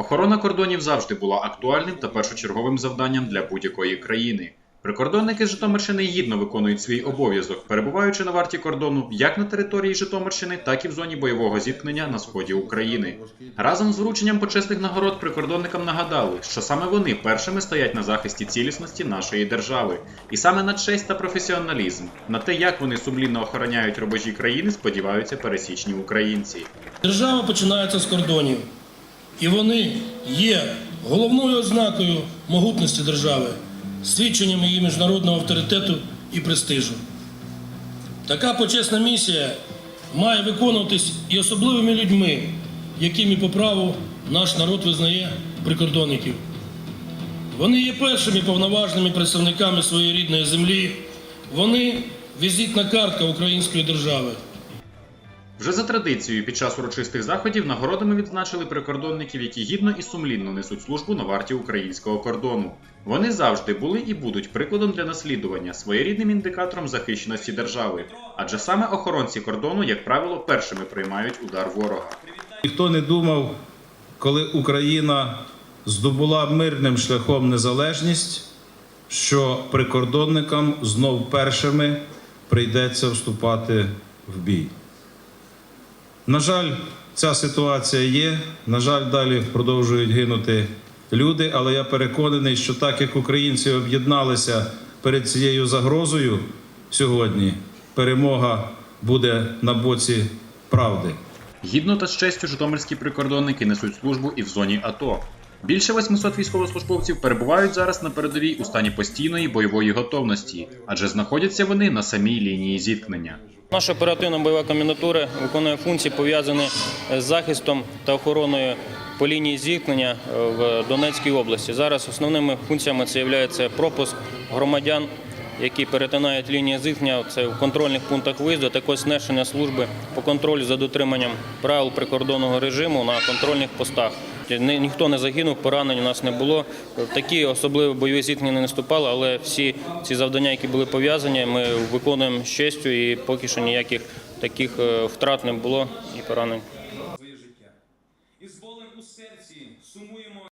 Охорона кордонів завжди була актуальним та першочерговим завданням для будь-якої країни. Прикордонники з Житомирщини гідно виконують свій обов'язок, перебуваючи на варті кордону як на території Житомирщини, так і в зоні бойового зіткнення на сході України. Разом з врученням почесних нагород прикордонникам нагадали, що саме вони першими стоять на захисті цілісності нашої держави, і саме на честь та професіоналізм, на те, як вони сумлінно охороняють рубежі країни, сподіваються пересічні українці. Держава починається з кордонів, і вони є головною ознакою могутності держави, свідченням її міжнародного авторитету і престижу. Така почесна місія має виконуватись і особливими людьми, якими по праву наш народ визнає прикордонників. Вони є першими повноважними представниками своєї рідної землі. Вони візитна картка української держави. Вже за традицією, під час урочистих заходів нагородами відзначили прикордонників, які гідно і сумлінно несуть службу на варті українського кордону. Вони завжди були і будуть прикладом для наслідування, своєрідним індикатором захищеності держави, адже саме охоронці кордону, як правило, першими приймають удар ворога. Ніхто не думав, коли Україна здобула мирним шляхом незалежність, що прикордонникам знов першими прийдеться вступати в бій. На жаль, ця ситуація є. На жаль, далі продовжують гинути люди, але я переконаний, що так як українці об'єдналися перед цією загрозою сьогодні, перемога буде на боці правди. Гідно та з честю житомирські прикордонники несуть службу і в зоні АТО. Більше 800 військовослужбовців перебувають зараз на передовій у стані постійної бойової готовності, адже знаходяться вони на самій лінії зіткнення. Наша оперативна бойова комендатура виконує функції, пов'язані з захистом та охороною по лінії зіткнення е, в Донецькій області. Зараз основними функціями це є пропуск громадян, які перетинають лінію зіткнення, це в контрольних пунктах виїзду, також знешення служби по контролю за дотриманням правил прикордонного режиму на контрольних постах. Ніхто не загинув, поранень у нас не було. Такі особливі бойові зіткнення не наступали, але всі ці завдання, які були пов'язані, ми виконуємо з честю і поки що ніяких таких е, втрат не було і поранень. Життя і з у серці сумуємо.